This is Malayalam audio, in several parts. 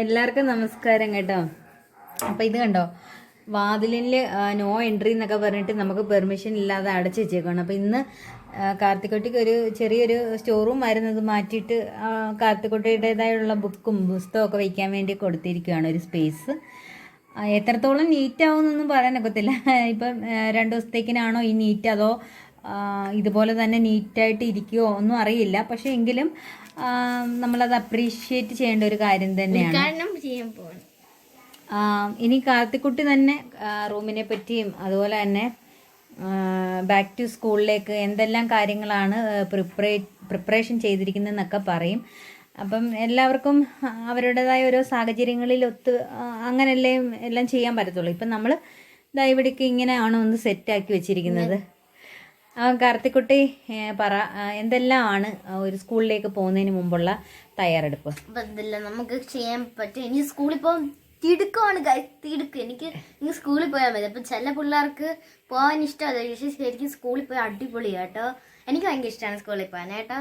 എല്ലാവർക്കും നമസ്കാരം കേട്ടോ. അപ്പം ഇത് കണ്ടോ? വാതിലിൽ നോ എൻട്രി എന്നൊക്കെ പറഞ്ഞിട്ട് നമുക്ക് പെർമിഷൻ ഇല്ലാതെ അടച്ചു വെച്ചേക്കാണ് അപ്പം ഇന്ന് കാർത്തിക്കുട്ടിക്ക് ഒരു ചെറിയൊരു സ്റ്റോർ റൂം ആയിരുന്നു അത് മാറ്റിയിട്ട് കാർത്തിക്കുട്ടിയുടേതായുള്ള ബുക്കും പുസ്തകമൊക്കെ വയ്ക്കാൻ വേണ്ടി കൊടുത്തിരിക്കുകയാണ് ഒരു സ്പേസ് എത്രത്തോളം നീറ്റ് ആവുമെന്നൊന്നും പറയാനൊക്കത്തില്ല ഇപ്പം രണ്ടു ദിവസത്തേക്കിനാണോ ഈ നീറ്റ് അതോ ഇതുപോലെ തന്നെ നീറ്റായിട്ട് ഇരിക്കുമോ ഒന്നും അറിയില്ല. പക്ഷേ എങ്കിലും നമ്മളത് അപ്രീഷിയേറ്റ് ചെയ്യേണ്ട ഒരു കാര്യം തന്നെയാണ്. ഇനി കാർത്തിക്കുട്ടി തന്നെ റൂമിനെ പറ്റിയും അതുപോലെ തന്നെ ബാക്ക് ടു സ്കൂളിലേക്ക് എന്തെല്ലാം കാര്യങ്ങളാണ് പ്രിപ്പറേ പ്രിപ്പറേഷൻ ചെയ്തിരിക്കുന്നതെന്നൊക്കെ പറയും. അപ്പം എല്ലാവർക്കും അവരുടേതായ ഓരോ സാഹചര്യങ്ങളിൽ ഒത്ത് അങ്ങനെയല്ലേ എല്ലാം ചെയ്യാൻ പറ്റത്തുള്ളൂ. ഇപ്പം നമ്മൾ ദൈവടിക്ക് ഇങ്ങനെയാണോ ഒന്ന് സെറ്റാക്കി വെച്ചിരിക്കുന്നത്? കാർത്തിക്കുട്ടി പറ എന്തെല്ലാമാണ് ഒരു സ്കൂളിലേക്ക് പോകുന്നതിന് മുമ്പുള്ള തയ്യാറെടുപ്പ്? നമുക്ക് ചെയ്യാൻ പറ്റും. ഇനി സ്കൂളിൽ പോകും തിടുക്കമാണ് തിടുക്കം. എനിക്ക് ഇനി സ്കൂളിൽ പോയാൽ മതി. അപ്പം ചില പിള്ളേർക്ക് പോകാൻ ഇഷ്ടമല്ല. പക്ഷേ ശരിക്കും സ്കൂളിൽ പോയി അടിപൊളിയാണ് കേട്ടോ. എനിക്ക് ഭയങ്കര ഇഷ്ടമാണ് സ്കൂളിൽ പോകാൻ. കേട്ടോ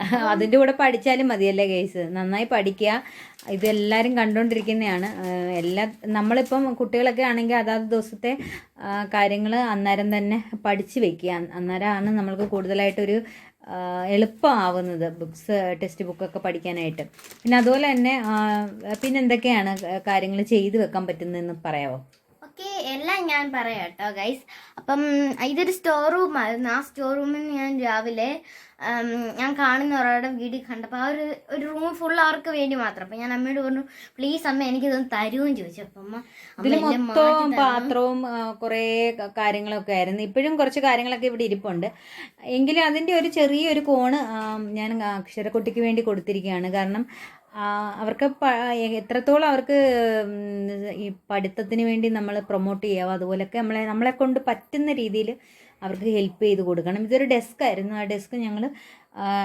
അതിന്റെ കൂടെ പഠിച്ചാലും മതിയല്ലേ കേസ് നന്നായി പഠിക്കുക ഇതെല്ലാവരും കണ്ടുകൊണ്ടിരിക്കുന്നതാണ് എല്ലാ നമ്മളിപ്പം കുട്ടികളൊക്കെ ആണെങ്കിൽ അതാത് ദിവസത്തെ കാര്യങ്ങൾ അന്നേരം തന്നെ പഠിച്ച് വെക്കുക. അന്നേരമാണ് നമ്മൾക്ക് കൂടുതലായിട്ടൊരു എളുപ്പമാവുന്നത് ബുക്സ് ടെക്സ്റ്റ് ബുക്കൊക്കെ പഠിക്കാനായിട്ട്. പിന്നെ അതുപോലെ തന്നെ പിന്നെ എന്തൊക്കെയാണ് കാര്യങ്ങൾ ചെയ്തു വെക്കാൻ പറ്റുന്നതെന്ന് പറയാമോ എല്ലാം ഞാൻ പറയാം കേട്ടോ ഗൈസ് അപ്പം ഇതൊരു സ്റ്റോർ റൂം ആയിരുന്നു ആ സ്റ്റോർ റൂമിൽ ഞാൻ രാവിലെ ഞാൻ കാണുന്ന ഒരാളുടെ വീഡിയോ കണ്ടപ്പോൾ ആ ഒരു ഒരു റൂം ഫുൾ അവർക്ക് വേണ്ടി മാത്രം. അപ്പം ഞാൻ അമ്മയോട് പറഞ്ഞു പ്ലീസ് അമ്മ എനിക്കിതൊന്ന് തരുമെന്ന് ചോദിച്ചു. അപ്പം അമ്മ പാത്രവും കുറേ കാര്യങ്ങളൊക്കെ ആയിരുന്നു. ഇപ്പോഴും കുറച്ച് കാര്യങ്ങളൊക്കെ ഇവിടെ ഇരിപ്പുണ്ട്. എങ്കിലും അതിന്റെ ഒരു ചെറിയൊരു കോണ് ഞാൻ അക്ഷരക്കുട്ടിക്ക് വേണ്ടി കൊടുത്തിരിക്കുകയാണ്. കാരണം അവർക്ക് എത്രത്തോളം അവർക്ക് ഈ പഠിത്തത്തിന് വേണ്ടി നമ്മൾ പ്രൊമോട്ട് ചെയ്യാവോ അതുപോലൊക്കെ നമ്മളെ നമ്മളെ കൊണ്ട് പറ്റുന്ന രീതിയിൽ അവർക്ക് ഹെൽപ്പ് ചെയ്ത് കൊടുക്കണം. ഇതൊരു ഡെസ്ക് ആയിരുന്നു. ആ ഡെസ്ക് ഞങ്ങൾ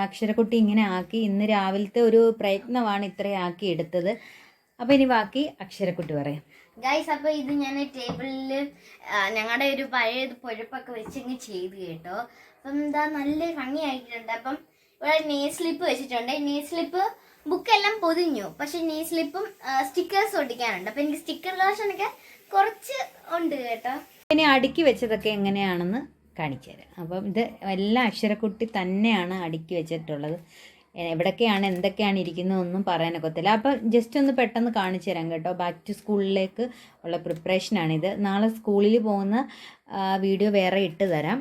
അക്ഷരക്കുട്ടി ഇങ്ങനെ ആക്കി ഇന്ന് രാവിലത്തെ ഒരു പ്രയത്നമാണ് ഇത്രയും ആക്കി എടുത്തത്. അപ്പോൾ ഇനി ബാക്കി അക്ഷരക്കുട്ടി പറയാം. ഗൈസ് അപ്പോൾ ഇത് ഞാൻ ടേബിളിൽ ഞങ്ങളുടെ ഒരു പഴയ പൊഴപ്പൊക്കെ വെച്ച് ഇങ്ങ് ചെയ്ത് കേട്ടോ. അപ്പം എന്താ നല്ല ഭംഗിയായിട്ടുണ്ട്. അപ്പം ഇവിടെ നെയ് സ്ലിപ്പ് വെച്ചിട്ടുണ്ട്. നെയ് സ്ലിപ്പ് ബുക്കെല്ലാം പൊതിഞ്ഞു. പക്ഷെ നീ സ്ലിപ്പും സ്റ്റിക്കേഴ്സ് ഒട്ടിക്കാനുണ്ട്. അപ്പൊ എനിക്ക് സ്റ്റിക്കർ ഒക്കെ കുറച്ച് ഉണ്ട് കേട്ടോ. ഇനി അടുക്കി വെച്ചതൊക്കെ എങ്ങനെയാണെന്ന് കാണിച്ചു തരാം അപ്പം ഇത് എല്ലാ അക്ഷരക്കുട്ടി തന്നെയാണ് അടുക്കി വെച്ചിട്ടുള്ളത്. എവിടൊക്കെയാണ് എന്തൊക്കെയാണ് ഇരിക്കുന്നതെന്നും പറയാനൊക്കത്തില്ല അപ്പോൾ ജസ്റ്റ് ഒന്ന് പെട്ടെന്ന് കാണിച്ചു തരാം കേട്ടോ. ബാക്ക് ടു സ്കൂളിലേക്ക് ഉള്ള പ്രിപ്പറേഷനാണിത് നാളെ സ്കൂളിൽ പോകുന്ന വീഡിയോ വേറെ ഇട്ട് തരാം.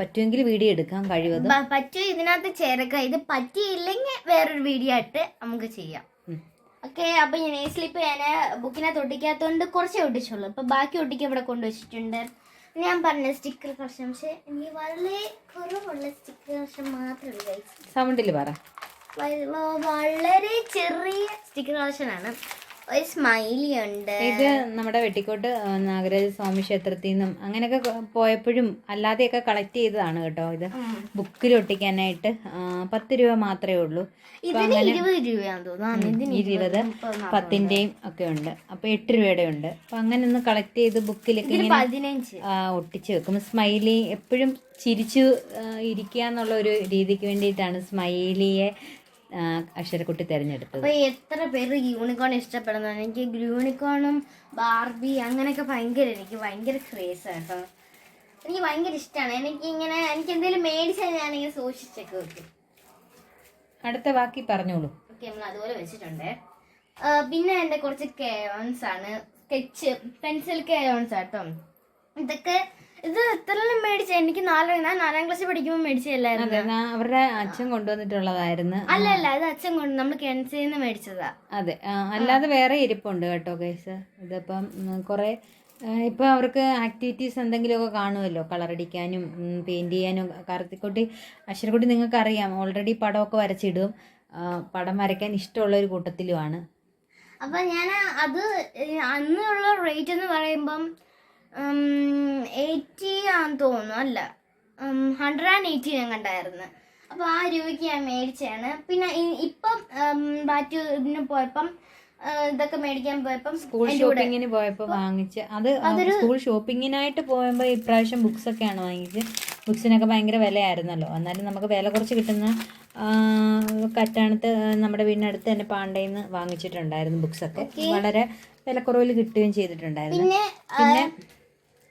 പറ്റുമെങ്കിൽ വീഡിയോ എടുക്കാൻ കഴിവതും. പറ്റൂ ഇതിനകത്ത് ചേർക്കുക ഇത് പറ്റിയില്ലെങ്കിൽ വേറൊരു വീഡിയോ ആയിട്ട് നമുക്ക് ചെയ്യാം. ഓക്കെ അപ്പൊ ഞാൻ സ്ലിപ്പ് ഞാൻ ബുക്കിനകത്ത് ഒട്ടിക്കാത്തതുകൊണ്ട് കുറച്ചേ ഒട്ടിച്ചുള്ളൂ. അപ്പൊ ബാക്കി ഒട്ടിക്ക് ഇവിടെ കൊണ്ടുവച്ചിട്ടുണ്ട്. ഞാൻ പറഞ്ഞ സ്റ്റിക്കർ കളക്ഷൻ പക്ഷെ എനിക്ക് വളരെ കുറവുള്ള സ്റ്റിക്കർ കളക്ഷൻ മാത്രമേ ഉള്ളൂ. സൗണ്ടിൽ പറ. വളരെ ചെറിയ സ്റ്റിക്കർ കളക്ഷൻ ആണ്. ഒരു സ്മൈലി ഉണ്ട്. ഇത് നമ്മുടെ വെട്ടിക്കോട്ട് നാഗരാജ സ്വാമി ക്ഷേത്രത്തിൽ നിന്നും അങ്ങനെയൊക്കെ പോയപ്പോഴും അല്ലാതെയൊക്കെ കളക്ട് ചെയ്തതാണ് കേട്ടോ ഇത്. ബുക്കിൽ ഒട്ടിക്കാനായിട്ട് പത്ത് രൂപ മാത്രമേ ഉള്ളൂ. ഇരുപത് പത്തിന്റെയും ഒക്കെ ഉണ്ട്. അപ്പൊ എട്ട് രൂപയുടെ ഉണ്ട്. അപ്പൊ അങ്ങനെ ഒന്ന് കളക്ട് ചെയ്ത് ബുക്കിലൊക്കെ ഒട്ടിച്ചു വെക്കും. സ്മൈലി എപ്പോഴും ചിരിച്ചു ഇരിക്കുക എന്നുള്ള ഒരു രീതിക്ക് വേണ്ടിയിട്ടാണ് സ്മൈലിയെ അക്ഷരക്കുട്ടി തിരഞ്ഞെടുത്തത്. അപ്പൊ എത്ര പേര് യൂണിക്കോൺ ഇഷ്ടപ്പെടുന്നു? എനിക്ക് യൂണിക്കോണും ബാർബി അങ്ങനെയൊക്കെ ഭയങ്കര എനിക്ക് ഭയങ്കര ക്രേസ് കേട്ടോ. എനിക്ക് ഭയങ്കര ഇഷ്ടമാണ് എനിക്ക് ഇങ്ങനെ എനിക്ക് എന്തെങ്കിലും മേടിച്ചാൽ ഞാനിങ്ങനെ സൂക്ഷിച്ചൊക്കെ വെക്കും. അടുത്ത ബാക്കി പറഞ്ഞോളൂ. ഓക്കെ നമ്മൾ അതുപോലെ വെച്ചിട്ടുണ്ട്. പിന്നെ എന്റെ കുറച്ച് കേയോൺസ് ആണ്. സ്കെച്ച് പെൻസിൽ കേയോൺസ് ആട്ടോ ഇതൊക്കെ ഇത് എത്രയെല്ലാം മേടിച്ച? എനിക്ക് നാലാം ഞാൻ നാലാം ക്ലാസ് പഠിക്കുമ്പോൾ മേടിച്ചതല്ലായിരുന്നു. അതെ ഞാൻ അവരുടെ അച്ഛൻ കൊണ്ടുവന്നിട്ടുള്ളതായിരുന്നു. അല്ല അല്ല ഇത് അച്ഛൻ കൊണ്ട് നമ്മൾ കിണറ്റിൽ നിന്ന് മേടിച്ചതാ. അതെ ആ, അല്ലാതെ വേറെ ഇരിപ്പുണ്ട് കേട്ടോ കേസ് ഇതിപ്പം ഉം, കുറേ ആ, ഇപ്പം അവർക്ക് ആക്ടിവിറ്റീസ് എന്തെങ്കിലുമൊക്കെ കാണുമല്ലോ കളറടിക്കാനും പെയിന്റ് ചെയ്യാനും കാർത്തിക്കുട്ടി അശ്വരക്കുട്ടി നിങ്ങൾക്ക് അറിയാം ഓൾറെഡി പടമൊക്കെ വരച്ചിടും. ആ, പടം വരയ്ക്കാൻ ഇഷ്ടമുള്ള ഒരു കൂട്ടത്തിലുമാണ്. അപ്പൊ ഞാൻ അത് അന്നുള്ള റേറ്റ് എന്ന് പറയുമ്പം എയ്റ്റി ആണെന്ന് തോന്നുന്നു അല്ല. ഹൺഡ്രഡ് ആൻഡ് എയ്റ്റി ഞാൻ കണ്ടായിരുന്നു. അപ്പോൾ ആ രൂപയ്ക്ക് ഞാൻ മേടിച്ചതാണ്. പിന്നെ ഇപ്പം ബാറ്റ് ഇതിന് പോയപ്പം ഇതൊക്കെ മേടിക്കാൻ പോയപ്പം സ്കൂൾ ഷോപ്പിങ്ങിന് പോയപ്പോൾ വാങ്ങിച്ച്. അത് സ്കൂൾ ഷോപ്പിങ്ങിനായിട്ട് പോയപ്പോൾ ഇപ്രാവശ്യം ബുക്സ് ഒക്കെയാണ് വാങ്ങിച്ചത് ബുക്സിനൊക്കെ ഭയങ്കര വിലയായിരുന്നല്ലോ. എന്നാലും നമുക്ക് വില കുറച്ച് കിട്ടുന്ന കറ്റാണത്ത് നമ്മുടെ വീടിനടുത്ത് തന്നെ പാണ്ടയിൽ നിന്ന് വാങ്ങിച്ചിട്ടുണ്ടായിരുന്നു ബുക്സൊക്കെ വളരെ വിലക്കുറവിൽ കിട്ടുകയും ചെയ്തിട്ടുണ്ടായിരുന്നു. പിന്നെ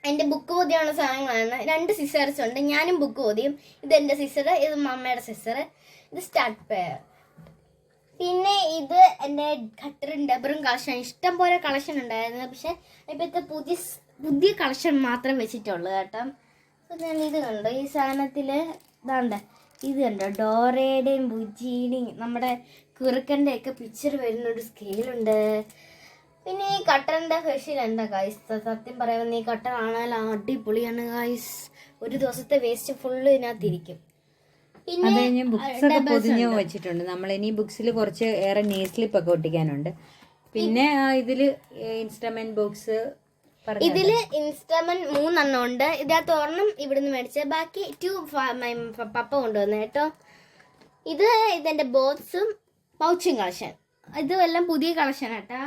ആ, എന്റെ ബുക്ക് പൊതിയുള്ള സാധനങ്ങളാണ്. രണ്ട് സിസേഴ്സ് ഉണ്ട്. ഞാനും ബുക്ക് പൊതിയും. ഇത് എന്റെ സിസ്റ്റർ ഇത് മമ്മയുടെ സിസ്റ്റർ ഇത് സ്റ്റാർട്ട് പെയർ പിന്നെ ഇത് എന്റെ ഖട്ടറും ഡബറും കളക്ഷൻ ഇഷ്ടം പോലെ കളക്ഷൻ ഉണ്ടായിരുന്നു. പക്ഷെ ഇപ്പോഴത്തെ പുതിയ പുതിയ കളക്ഷൻ മാത്രം വെച്ചിട്ടുള്ളൂ കേട്ടോ. അപ്പോൾ ഞാൻ ഇത് കണ്ടു. ഈ സാധനത്തിൽ ഇതാണ്ട് ഇത് കണ്ടോ? ഡോറയുടെയും ബുജിയുടെയും നമ്മുടെ കുറുക്കന്റെയൊക്കെ പിക്ചർ വരുന്നൊരു സ്കെയിലുണ്ട് പിന്നെ ഈ കട്ടറിന്റെ ഫെഷ്യൽ എന്താ ഗൈസ് സത്യം പറയാമെന്ന് ഈ കട്ടർ ആണാൽ അടിപൊളിയാണ് ഗൈസ് ഒരു ദിവസത്തെ വേസ്റ്റ് ഫുള്ള് ഇതിനകത്ത് ഇരിക്കും. അത് പിന്നെ കഴിഞ്ഞ് ബുക്സ് ഒക്കെ പൊതിഞ്ഞ് വെച്ചിട്ടുണ്ട്. നമ്മൾ ഇനി ബുക്സിൽ കുറച്ച് ഏറെ നെയ്സ്ലിപ്പ് ഒക്കെ ഒട്ടിക്കാനുണ്ട്. പിന്നെ ഇതിൽ ഇൻസ്ട്രുമെന്റ് ബോക്സ് ഇതിൽ ഇൻസ്ട്രുമെന്റ് മൂന്നെണ്ണം ഉണ്ട്. ഇതിനകത്ത് ഒരെണ്ണം ഇവിടുന്ന് മേടിച്ച. ബാക്കി ടു പപ്പ കൊണ്ടുവന്നു കേട്ടോ. ഇത് ഇതെന്റെ ബോക്സും പൗച്ചും കളക്ഷൻ ഇതും എല്ലാം പുതിയ കളക്ഷൻ കേട്ടാ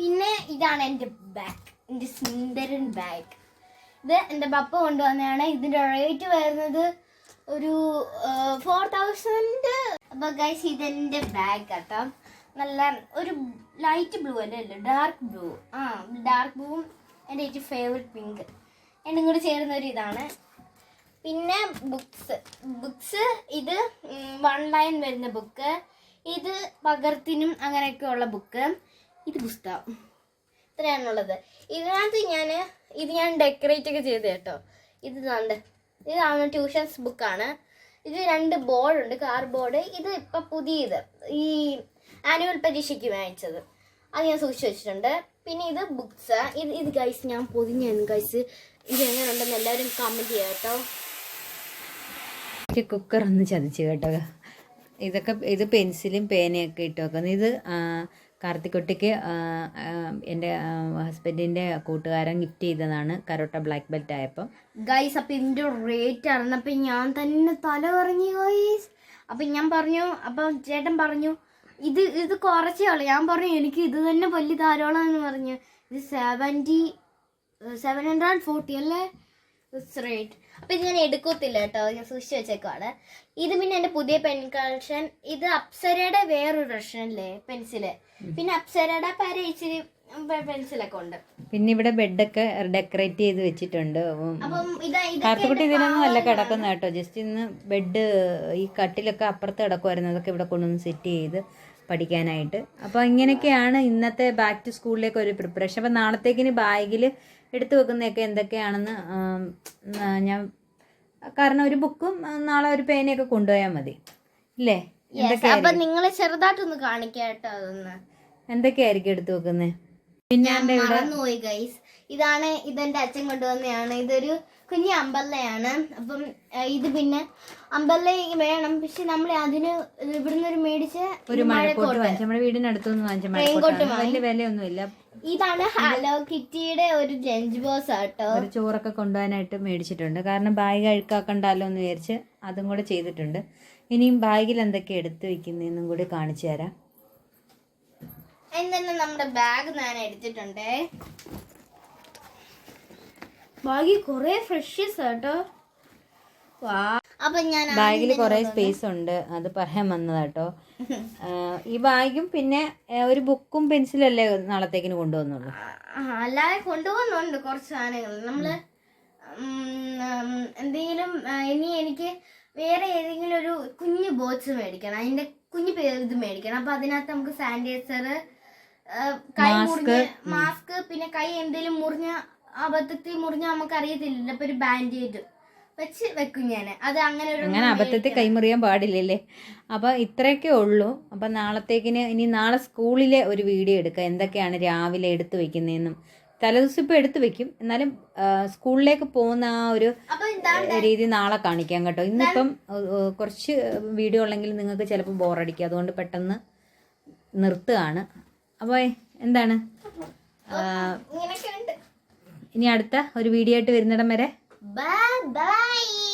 പിന്നെ ഇതാണ് എന്റെ ബാഗ് എന്റെ സുന്ദരൻ ബാഗ് ഇത് എന്റെ പപ്പ കൊണ്ടുവന്നതാണ്. ഇതിന്റെ റേറ്റ് വരുന്നത് ഒരു ഫോർ തൗസൻഡ് അപ്പോൾ ഗൈസ് ഇതെന്റെ ബാഗ് കേട്ടോ. നല്ല ഒരു ലൈറ്റ് ബ്ലൂ അല്ലല്ലോ അല്ലേ? ഡാർക്ക് ബ്ലൂ ആ ഡാർക്ക് ബ്ലൂവും എന്റെ ഏറ്റവും ഫേവററ്റ് പിങ്ക് രണ്ടും കൂടി ചേരുന്ന ഒരു ഇതാണ്. പിന്നെ ബുക്സ് ബുക്സ് ഇത് വൺ ലൈൻ വരുന്ന ബുക്ക് ഇത് പകർത്തിനും അങ്ങനെയൊക്കെ ഉള്ള ബുക്ക് ഇത് പുസ്തകം. ഇത്രയാണുള്ളത് ഇതിനകത്ത് ഞാൻ ഇത് ഞാൻ ഡെക്കറേറ്റ് ഒക്കെ ചെയ്ത് കേട്ടോ. ഇത് കണ്ട്. ഇതാണ് ട്യൂഷൻസ് ബുക്കാണ് ഇത് രണ്ട് ബോർഡുണ്ട് കാർ ബോർഡ് ഇത് ഇപ്പം പുതിയത്. ഈ ആനുവൽ പരീക്ഷയ്ക്ക് വാങ്ങിച്ചത്. അത് ഞാൻ സൂക്ഷിച്ചു വെച്ചിട്ടുണ്ട്. പിന്നെ ഇത് ബുക്സ് ഇത് ഇത് ഗൈസ് ഞാൻ പൊതിഞ്ഞായിരുന്നു ഗൈസ് ഇത് എങ്ങനെയുണ്ടെന്ന് എല്ലാവരും കമന്റ് ചെയ്യാം കേട്ടോ. കുക്കർ ഒന്ന് ചതിച്ച് കേട്ടോ. ഇതൊക്കെ ഇത് പെൻസിലും പേനയൊക്കെ ഇട്ട് വെക്കുന്നത് ഇത് കാർത്തിക്കുട്ടിക്ക് എന്റെ ഹസ്ബൻഡിന്റെ കൂട്ടുകാരൻ ഗിഫ്റ്റ് ചെയ്തതാണ് കരോട്ട ബ്ലാക്ക് ബെൽറ്റ് ആയപ്പോൾ ഗൈസ് അപ്പം ഇതിന്റെ റേറ്റ് അറിഞ്ഞപ്പോൾ ഞാൻ തന്നെ തല കറങ്ങി ഗൈസ് അപ്പം ഞാൻ പറഞ്ഞു അപ്പം ചേട്ടൻ പറഞ്ഞു ഇത് ഇത് കുറച്ചേ ഉള്ളു ഞാൻ പറഞ്ഞു എനിക്ക് ഇത് തന്നെ വലിയ ധാരാളം എന്ന് പറഞ്ഞു. ഇത് സെവന്റി സെവൻ ഹൺഡ്രഡ് ഫോർട്ടി അല്ലേ? റേറ്റ് അപ്പൊ ഇത് ഞാൻ എടുക്കത്തില്ല കേട്ടോ. ഞാൻ സൂക്ഷിച്ച് വെച്ചേക്കുവാണ്. ഇത് പിന്നെ എന്റെ പുതിയ പെൻ കളക്ഷൻ ഇത് അപ്സരയുടെ വേറൊരു അല്ലേ പെൻസിൽ പിന്നെ അപ്സരയുടെ പര ഇച്ചിരി പെൻസിലൊക്കെ ഉണ്ട്. പിന്നെ ഇവിടെ ബെഡൊക്കെ ഡെക്കറേറ്റ് ചെയ്ത് വെച്ചിട്ടുണ്ട്. കാർത്തുകുട്ടി ഇതിനൊന്നും അല്ല കിടക്കുന്ന കേട്ടോ. ജസ്റ്റ് ഇന്ന് ബെഡ് ഈ കട്ടിലൊക്കെ അപ്പുറത്ത് കിടക്കുമായിരുന്നു അതൊക്കെ ഇവിടെ കൊണ്ടുവന്ന് സെറ്റ് ചെയ്ത് പഠിക്കാനായിട്ട്. അപ്പോൾ ഇങ്ങനെയൊക്കെയാണ് ഇന്നത്തെ ബാക്ക് ടു സ്കൂളിലേക്ക് ഒരു പ്രിപ്പറേഷൻ അപ്പോൾ നാളത്തേക്കിന് ബാഗിൽ എടുത്തു വെക്കുന്നതൊക്കെ എന്തൊക്കെയാണെന്ന് ഞാൻ കാരണം ഒരു ബുക്കും നാളെ ഒരു പേനയൊക്കെ കൊണ്ടുപോയാൽ മതി. ഇല്ലേ? നിങ്ങൾ അപ്പൊ ചെറുതായിട്ടൊന്ന് കാണിക്കട്ടോ കേട്ടോ അതൊന്ന്. എന്തൊക്കെയായിരിക്കും എടുത്തു വെക്കുന്നത് പിന്നെ ഗൈസ് ഇതാണ് ഇതെന്റെ അച്ഛൻ കൊണ്ടുവന്നതാണ് ഇതൊരു കുഞ്ഞു അമ്പല്ലയാണ് അപ്പം ഇത് പിന്നെ അമ്പല്ല വേണം. പക്ഷെ നമ്മൾ അതിന് ഇവിടുന്ന് ഒരു മേടിച്ച് ഒരു മഴക്കോട്ട് വാങ്ങിച്ചു. നമ്മുടെ വീടിനടുത്തൊന്നും വാങ്ങിച്ച മഴക്കോട്ട് വലിയ വിലയൊന്നുമില്ല. ഇതാണ് ഹലോ കിറ്റിയുടെ ഒരു ലഞ്ച് ബോക്സ് ആട്ടോ. ഒരു ചോറൊക്കെ കൊണ്ടുപോകാനായിട്ട് മേടിച്ചിട്ടുണ്ട്. കാരണം ബാഗ് അഴുക്കാക്കണ്ടല്ലോ എന്ന് വിചാരിച്ച് അതും കൂടെ ചെയ്തിട്ടുണ്ട്. ഇനിയും ബാഗിൽ എന്തൊക്കെ എടുത്തു വെക്കുന്നതെന്നും കൂടി കാണിച്ചു തരാം. എന്തെന്നാ നമ്മുടെ ബാഗ് ഞാൻ എടുത്തിട്ടുണ്ടേ? ബാഗി കുറെ ഫ്രഷസ് ഞാൻ ബാഗിൽ കുറെ സ്പേസ് ഉണ്ട്. അത് പറയാൻ വന്നതാട്ടോ കേട്ടോ ഈ ബാഗും പിന്നെ ഒരു ബുക്കും പെൻസിലും അല്ലേ നാളത്തേക്കിന് കൊണ്ടുവന്നുള്ളൂ? അല്ലാതെ കൊണ്ടുപോകുന്നുണ്ട് കുറച്ച് സാധനങ്ങൾ. നമ്മൾ എന്തെങ്കിലും ഇനി എനിക്ക് വേറെ ഏതെങ്കിലും ഒരു കുഞ്ഞു ബോക്സ് മേടിക്കണം. അതിന്റെ കുഞ്ഞു പേര് ഇത് മേടിക്കണം. അപ്പൊ അതിനകത്ത് നമുക്ക് സാനിറ്റൈസർ കൈ മുറിഞ്ഞ് മാസ്ക് പിന്നെ കൈ എന്തെങ്കിലും മുറിഞ്ഞ അബദ്ധത്തിൽ മുറിഞ്ഞ നമുക്ക് അറിയത്തില്ല അപ്പൊ ഒരു ബാൻഡേജ്. വെച്ച് വെക്കും ഞാൻ അത് അങ്ങനെ ഒരു അങ്ങനെ അബദ്ധത്തിൽ കൈമുറിയാൻ പാടില്ലല്ലേ? അപ്പോൾ ഇത്രയൊക്കെ ഉള്ളൂ. അപ്പോൾ നാളത്തേക്കിന് ഇനി നാളെ സ്കൂളിലെ ഒരു വീഡിയോ എടുക്കുക എന്തൊക്കെയാണ് രാവിലെ എടുത്തു വെക്കുന്നതെന്നും തലേദിവസം ഇപ്പോൾ എടുത്തു വെക്കും. എന്നാലും സ്കൂളിലേക്ക് പോകുന്ന ആ ഒരു രീതി നാളെ കാണിക്കാം കേട്ടോ. ഇന്നിപ്പം കുറച്ച് വീഡിയോ ഉള്ളെങ്കിൽ നിങ്ങൾക്ക് ചിലപ്പോൾ ബോറടിക്കും. അതുകൊണ്ട് പെട്ടെന്ന് നിർത്തുകയാണ്. അപ്പോൾ എന്താണ്? ഇനി അടുത്ത ഒരു വീഡിയോ ആയിട്ട് വരുന്നിടം വരെ Bye-bye.